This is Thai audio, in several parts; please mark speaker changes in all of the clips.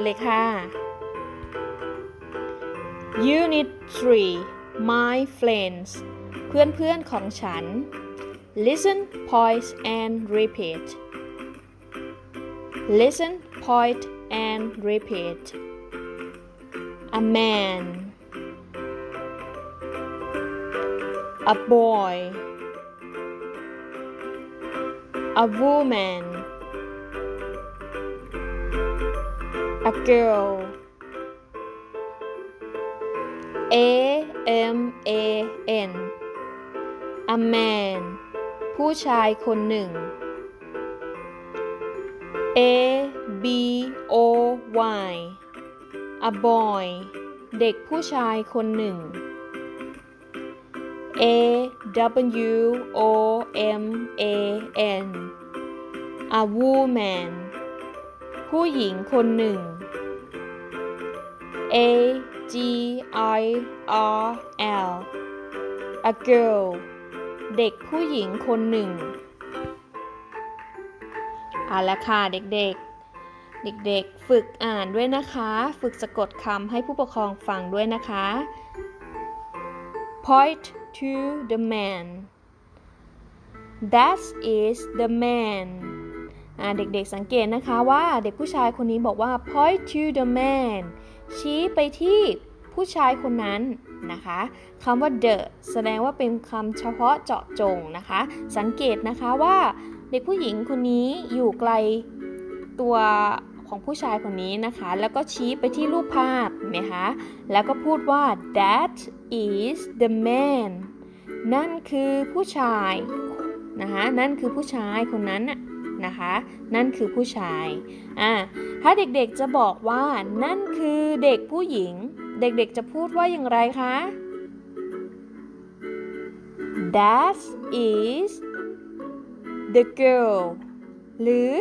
Speaker 1: กันเลยค่ะ Unit 3 My friends เพื่อนเพื่อนของฉัน Listen, point and repeat Listen, point and repeat A man A boy A woman A girl A M A N A man ผู้ชายคนหนึ่ง A B O Y A boy เด็กผู้ชายคนหนึ่ง A W O M A N A woman ผู้หญิงคนหนึ่ง A G I R L A girl เด็กผู้หญิงคนหนึ่งเอาละค่ะเด็กๆ เด็กๆ ฝึกอ่านด้วยนะคะ ฝึกสะกดคำให้ผู้ปกครองฟังด้วยนะคะ Point to the man That is the man เด็กๆสังเกตนะคะว่าเด็กผู้ชายคนนี้บอกว่า point to the man ชี้ไปที่ผู้ชายคนนั้นนะคะคำว่า the แสดงว่าเป็นคำเฉพาะเจาะจงนะคะ สังเกตนะคะว่าเด็กผู้หญิงคนนี้อยู่ไกลตัวของผู้ชายคนนี้นะคะ แล้วก็ชี้ไปที่รูปภาพเห็นไหมคะ แล้วก็พูดว่า that is the man นั่นคือผู้ชายนะคะ นั่นคือผู้ชายคนนั้นน่ะ นะคะ นั่นคือผู้ชายอ่าถ้าเด็กๆจะบอกว่านั่นคือเด็กผู้หญิง เด็กๆจะพูดว่าอย่างไรคะ That is the girl หรือ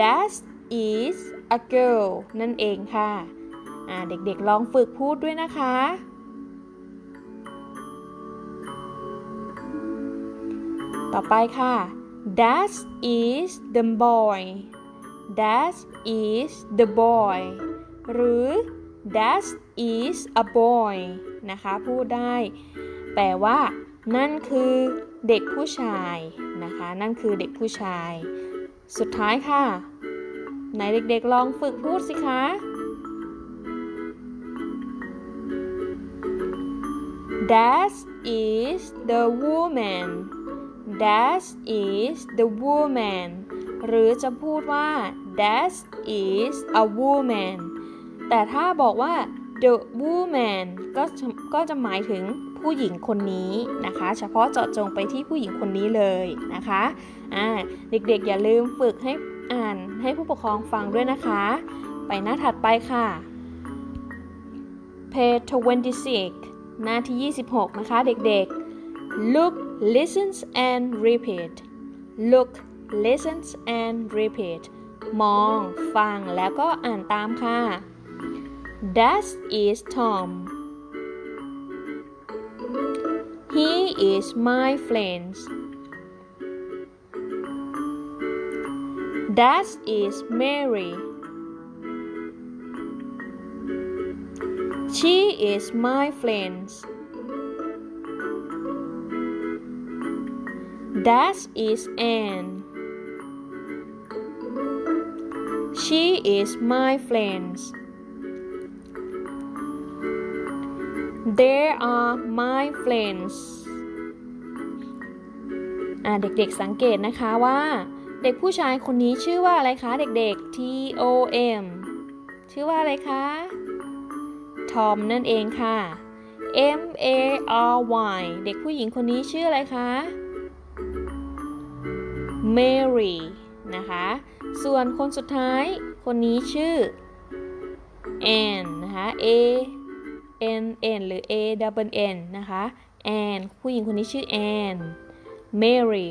Speaker 1: That is a girl นั่นเองค่ะอ่าเด็กๆลองฝึกพูดด้วยนะคะ ต่อไปค่ะ That is the boy That is the boy หรือ That is a boy นะคะ พูดได้ แปลว่า นั่นคือเด็กผู้ชายนะคะ นั่นคือเด็กผู้ชาย สุดท้ายค่ะ ไหนเด็กๆลองฝึกพูดสิคะ That is the woman That is the woman หรือจะพูดว่า That is a woman แต่ถ้าบอกว่า the woman ก็ก็จะหมายถึงผู้หญิงคนนี้นะคะ เฉพาะเจาะจงไปที่ผู้หญิงคนนี้เลยนะคะอ่าเด็กๆอย่าลืมฝึกให้อ่านให้ผู้ปกครองฟังด้วยนะคะ ไปหน้าถัดไปค่ะ page 26 หน้าที่ 26 นะคะเด็กๆ look listens and repeat look listens and repeat มอง ฟัง แล้วก็อ่านตามค่ะ That is Tom He is my friend That is Mary She is my friend That is Anne She is my friend There are my friends อ่าเด็กๆสังเกตนะคะว่า เด็กผู้ชายคนนี้ชื่อว่าอะไรคะ เด็กๆ T O M ชื่อว่าอะไรคะ ทอมนั่นเองค่ะ M A R Y เด็กผู้หญิงคนนี้ชื่ออะไรคะ Mary นะคะ ส่วนคนสุดท้ายคนนี้ชื่อ Anne นะคะ A N N หรือ A double N นะคะ Anne ผู้หญิงคนนี้ชื่อ Anne Mary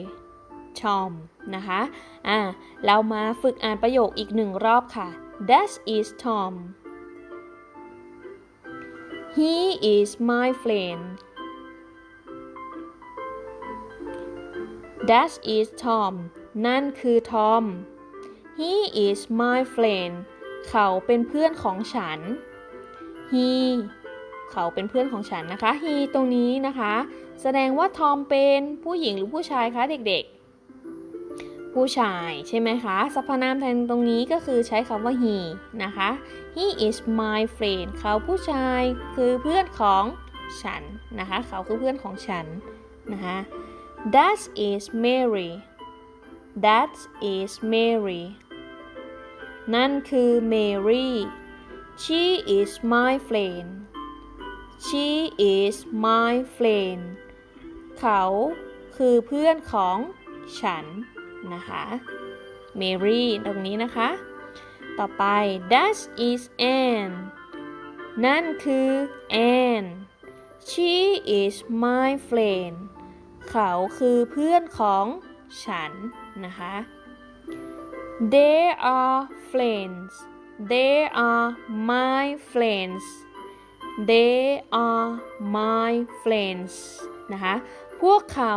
Speaker 1: Tom นะคะอ่าเรามาฝึกอ่านประโยคอีกหนึ่งรอบค่ะ That is Tom He is my friend That is Tom นั่นคือทอม he is my friend เขาเป็นเพื่อนของฉัน he เขาเป็นเพื่อนของฉันนะคะ he ตรงนี้นะคะ แสดงว่าทอมเป็นผู้หญิงหรือผู้ชายคะเด็กๆ ผู้ชายใช่ไหมคะ สรรพนามแทนตรงนี้ก็คือใช้คำว่า he นะคะ he is my friend เขาผู้ชายคือเพื่อนของฉันนะคะ เขาคือเพื่อนของฉันนะคะ that is Mary that is Mary นั่นคือ Mary she is my friend she is my friend เขาคือเพื่อนของฉันนะคะ Mary ตรงนี้นะคะ ต่อไป that is Anne นั่นคือ Anne she is my friend เขาคือเพื่อนของฉันนะคะ they are friends they are my friends they are my friends นะคะ พวกเขา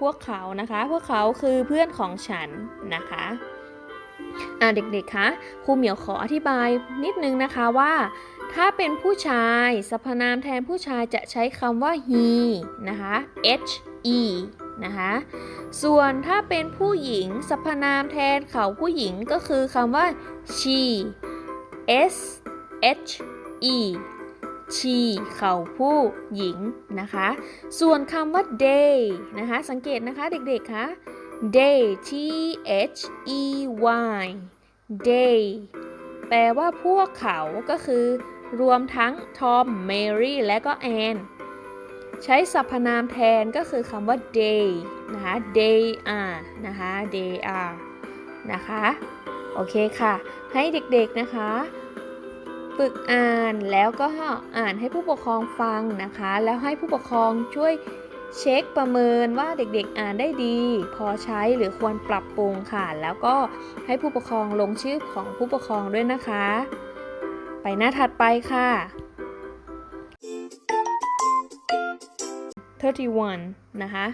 Speaker 1: พวกเขานะคะ พวกเขาคือเพื่อนของฉันนะคะอ่าเด็กๆ คะ ครูเหมียวขออธิบายนิดนึงนะคะว่า ถ้าเป็นผู้ชายสรรพนามแทนผู้ชายจะใช้คำว่า he นะคะ h e นะคะ ส่วนถ้าเป็นผู้หญิงสรรพนามแทนเขาผู้หญิงก็คือคำว่า she s h e she เขาผู้หญิงนะคะ ส่วนคำว่า they นะคะ สังเกตนะคะเด็กๆคะ they t h e y they แปลว่าพวกเขาก็คือ รวมทั้งทอม เมรี่ และก็แอน ใช้สรรพนามแทนก็คือคำว่า they นะคะ they are นะคะ they are นะคะ โอเคค่ะ ให้เด็กๆนะคะฝึกอ่านแล้วก็อ่านให้ผู้ปกครองฟังนะคะ แล้วให้ผู้ปกครองช่วยเช็คประเมินว่าเด็กๆอ่านได้ดี พอใช้หรือควรปรับปรุงค่ะ แล้วก็ให้ผู้ปกครองลงชื่อของผู้ปกครองด้วยนะคะ ไปหน้าถัดไปค่ะ 31 นะคะ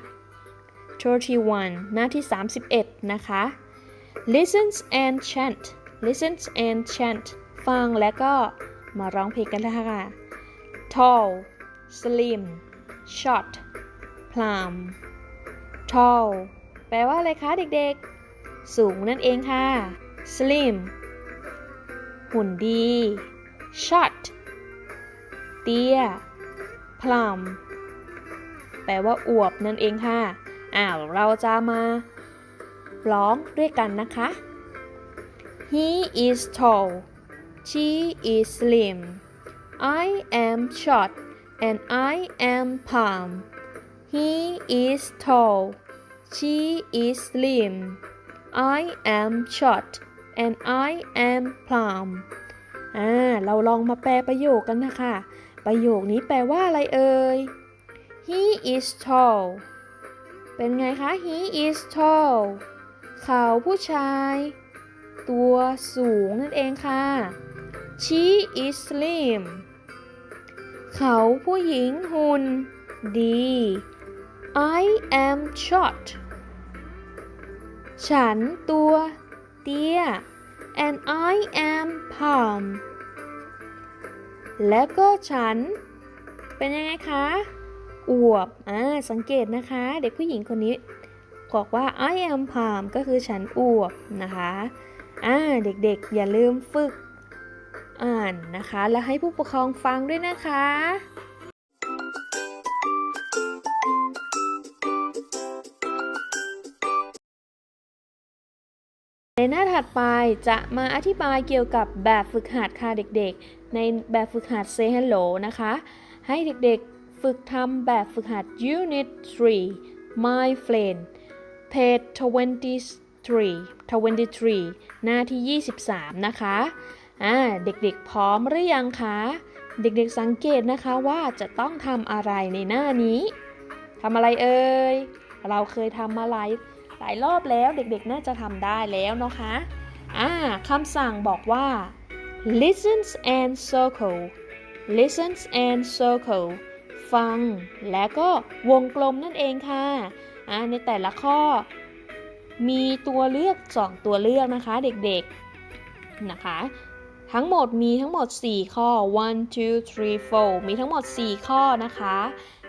Speaker 1: 31 หน้าที่ 31 นะคะ listens and chant listens and chant ฟังและก็มาร้องเพลงกันเลยค่ะ tall slim short plump tall แปลว่าอะไรคะเด็กๆ สูงนั่นเองค่ะ slim หุ่นดี short เตี้ย plump แปลว่าอวบนั่นเองค่ะ อ้าว เราจะมาร้องด้วยกันนะคะ He is tall She is slim I am short and I am plump He is tall She is slim I am short and I am plump อ่าเราลองมาแปลประโยคกันนะคะ ประโยคนี้แปลว่าอะไรเอ่ย He is tall เป็นไงคะ He is tall เขาผู้ชาย ตัวสูงนั่นเองค่ะ She is slim เขาผู้หญิงหุ่นดี I am short ฉันตัวเตี้ย and I am palm และก็ฉัน เป็นยังไงคะอวบอ่าสังเกตนะคะ เด็กผู้หญิงคนนี้บอกว่า I am palm ก็คือฉันอวบนะคะอ่าเด็กๆ อย่าลืมฝึกอ่านนะคะ และให้ผู้ปกครองฟังด้วยนะคะ ในหน้าถัดไปจะมาอธิบายเกี่ยวกับแบบฝึกหัดค่ะเด็กๆ ในแบบฝึกหัด Say Hello นะคะ ให้เด็กๆฝึกทำแบบฝึกหัด Unit 3 My Friend page 23 23 หน้าที่ 23 นะคะอ่าเด็กๆพร้อมหรือยังคะ เด็กๆสังเกตนะคะว่าจะต้องทำอะไรในหน้านี้ทำอะไรเอ่ย เราเคยทำมาหลาย ลายรอบแล้วเด็กๆ น่าจะทำได้แล้วนะคะอ่าคำสั่งบอกว่า listen and circle listen and circle ฟัง และก็วงกลมนั่นเองค่ะอ่าในแต่ละข้อ มีตัวเลือก 2 ตัวเลือกนะคะเด็กๆ นะคะทั้งหมดมีทั้งหมด 4 ข้อ one two three four มีทั้งหมด 4 ข้อนะคะ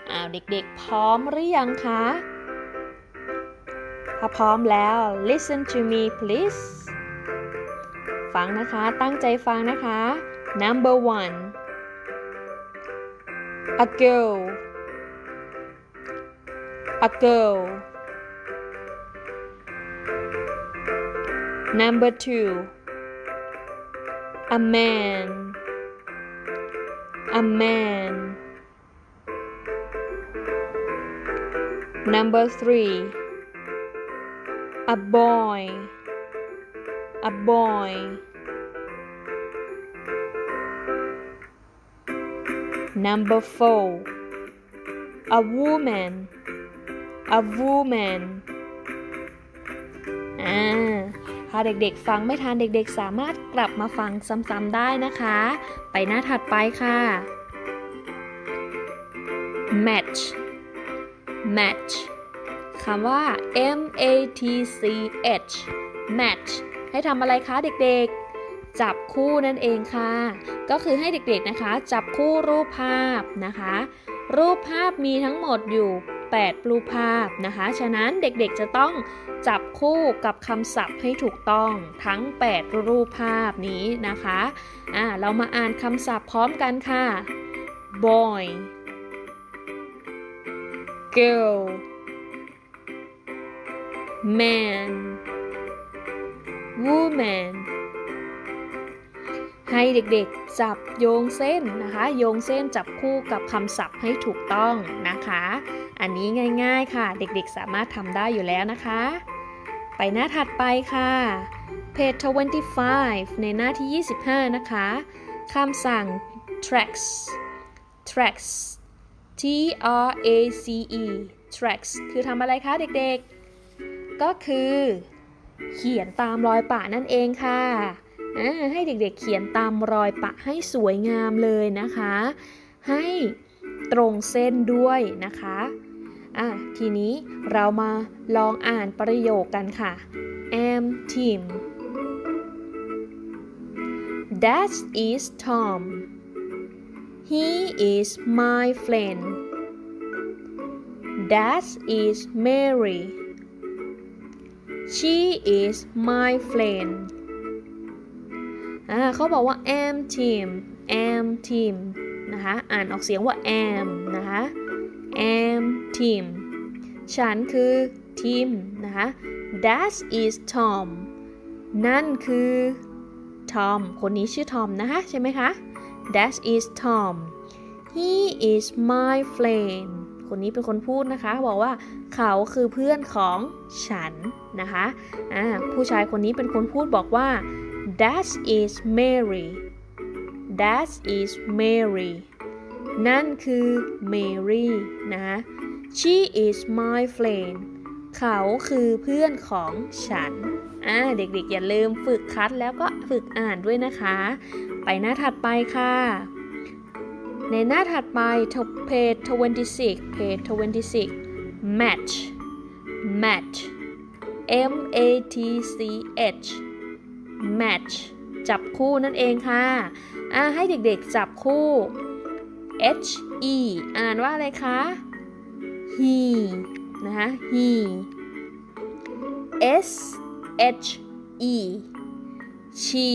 Speaker 1: อ้าวเด็กๆ พร้อมหรือยังคะ ถ้าพร้อมแล้ว listen to me please ฟังนะคะ ตั้งใจฟังนะคะ number one a girl a girl number two a man a man number three a boy a boy number four a woman a woman อ่าถ้าเด็กๆฟังไม่ทันเด็กๆ สามารถกลับมาฟังซ้ำๆได้นะคะ ไปหน้าถัดไปค่ะ match match คำว่า M A T C H match ให้ทำอะไรคะเด็กๆ จับคู่นั่นเองค่ะ ก็คือให้เด็กๆนะคะ จับคู่รูปภาพนะคะ รูปภาพมีทั้งหมดอยู่ 8 รูปภาพนะคะ ฉะนั้นเด็กๆจะต้องจับคู่กับคำศัพท์ให้ถูกต้องทั้ง 8 รูปภาพนี้นะคะอ่าเรามาอ่านคำศัพท์พร้อมกันค่ะ boy girl man woman ให้เด็กๆจับโยงเส้นนะคะ โยงเส้นจับคู่กับคำศัพท์ให้ถูกต้องนะคะ อันนี้ง่ายๆค่ะ เด็กๆสามารถทำได้อยู่แล้วนะคะ ไปหน้าถัดไปค่ะ page 25 ในหน้าที่ 25 นะคะคำสั่ง tracks tracks T R A C E tracks คือทำอะไรคะเด็กๆ ก็คือ เขียนตามรอยปะนั่นเองค่ะให้เด็กๆเขียนตามรอยปะให้สวยงามเลยนะคะ ให้ตรงเส้นด้วยนะคะอะทีนี้เรามาลองอ่านประโยคกันค่ะ am Tim That is Tom He is my friend That is Mary She is my friend อ่าเขาบอกว่า am Tim am Tim นะคะ อ่านออกเสียงว่า am นะคะ am Tim ฉันคือ Tim นะคะ That is Tom นั่นคือ Tom คนนี้ชื่อ Tom นะคะ ใช่ไหมคะ That is Tom He is my friend คนนี้เป็นคนพูดนะคะ บอกว่าเขาคือเพื่อนของฉันนะคะอ่าผู้ชายคนนี้เป็นคนพูดบอกว่า That is Mary That is Mary นั่นคือ Mary นะ She is my friend เขาคือเพื่อนของฉันอ่าเด็กๆอย่าลืมฝึกคัดแล้วก็ฝึกอ่านด้วยนะคะ ไปหน้าถัดไปค่ะ ในหน้าถัดไป page 26 page 26 match match M A T C H match จับคู่นั่นเองค่ะอ่าให้เด็กๆจับคู่ H E อ่านว่าอะไรคะ he นะคะ he S H E she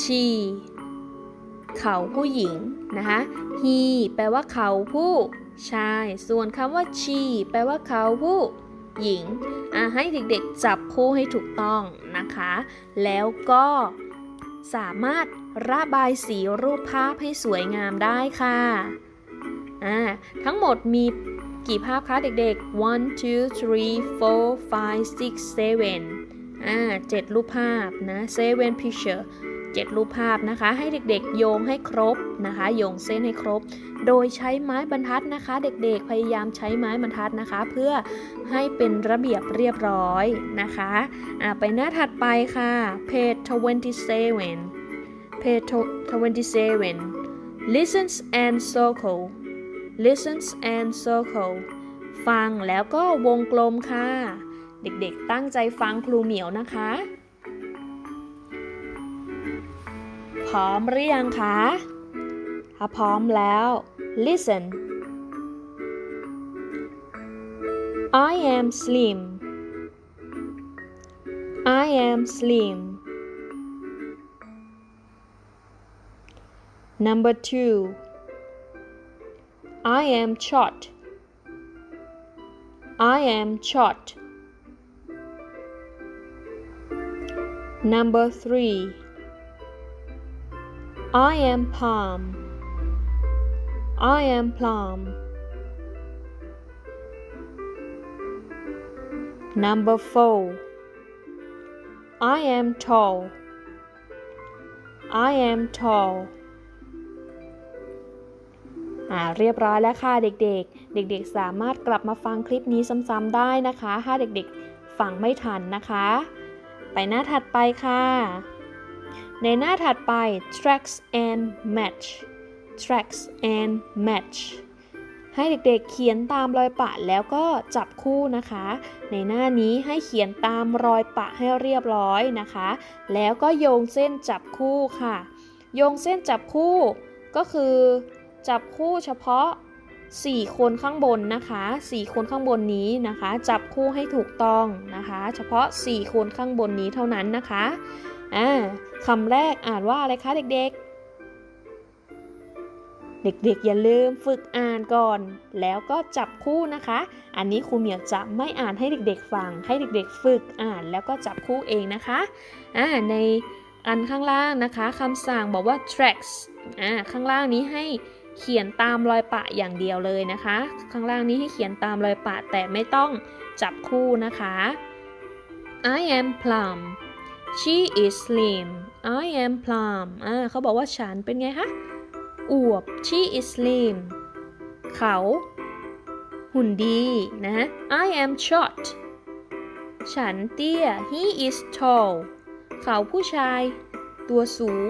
Speaker 1: she เขาผู้หญิงนะคะ he แปลว่าเขาผู้ชาย ส่วนคำว่า she แปลว่าเขาผู้หญิงอะให้เด็กๆจับคู่ให้ถูกต้องนะคะ แล้วก็สามารถระบายสีรูปภาพให้สวยงามได้ค่ะอ่าทั้งหมดมีกี่ภาพคะเด็กๆ one two three four five six seven อ่าเจ็ดรูปภาพนะ seven picture เจ็ดรูปภาพนะคะ ให้เด็กๆ โยงให้ครบนะคะ โยงเส้นให้ครบ โดยใช้ไม้บรรทัดนะคะ เด็กๆ พยายามใช้ไม้บรรทัดนะคะ เพื่อให้เป็นระเบียบเรียบร้อยนะคะอ่าไปหน้าถัดไปค่ะ page 27 page 27 listens and circle listens and circle ฟังแล้วก็วงกลมค่ะ เด็กๆ ตั้งใจฟังครูเหมียวนะคะ พร้อมหรือยังคะ ถ้าพร้อมแล้ว listen I am slim I am slim Number two I am short I am short Number three I am palm I am plum Number four I am tall I am tall อ่าเรียบร้อยแล้วค่ะเด็กๆ เด็กๆ สามารถกลับมาฟังคลิปนี้ซ้ำๆได้นะคะ ถ้าเด็กๆ ฟังไม่ทันนะคะ ไปหน้าถัดไปค่ะ ในหน้าถัดไป tracks and match tracks and match ให้เด็กๆเขียนตามรอยปะแล้วก็จับคู่นะคะ ในหน้านี้ให้เขียนตามรอยปะให้เรียบร้อยนะคะ แล้วก็โยงเส้นจับคู่ค่ะ โยงเส้นจับคู่ก็คือจับคู่เฉพาะ 4 คนข้างบนนะคะ 4 คนข้างบนนี้นะคะ จับคู่ให้ถูกต้องนะคะ เฉพาะ 4 คนข้างบนนี้เท่านั้นนะคะ อ่าคำแรกอ่านว่าอะไรคะเด็กๆ เด็กๆ อย่าลืมฝึกอ่านก่อน แล้วก็จับคู่นะคะ อันนี้ครูเหมียวจะไม่อ่านให้เด็กๆฟัง ให้เด็กๆ ฝึกอ่านแล้วก็จับคู่เองนะคะอ่าในอันข้างล่างนะคะคำสั่งบอกว่า tracks อ่าข้างล่างนี้ให้เขียนตามรอยปะอย่างเดียวเลยนะคะ ข้างล่างนี้ให้เขียนตามรอยปะแต่ไม่ต้องจับคู่นะคะ I am plum she is slim I am plum อ่าเขาบอกว่าฉันเป็นไงคะอวบ she is slim เขาหุ่นดีนะ I am short ฉันเตี้ย he is tall เขาผู้ชายตัวสูง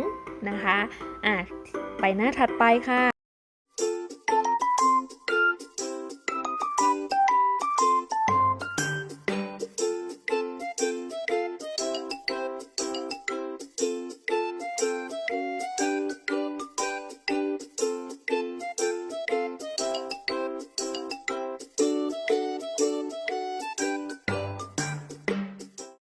Speaker 1: นะคะ อะ ไปหน้าถัดไปค่ะ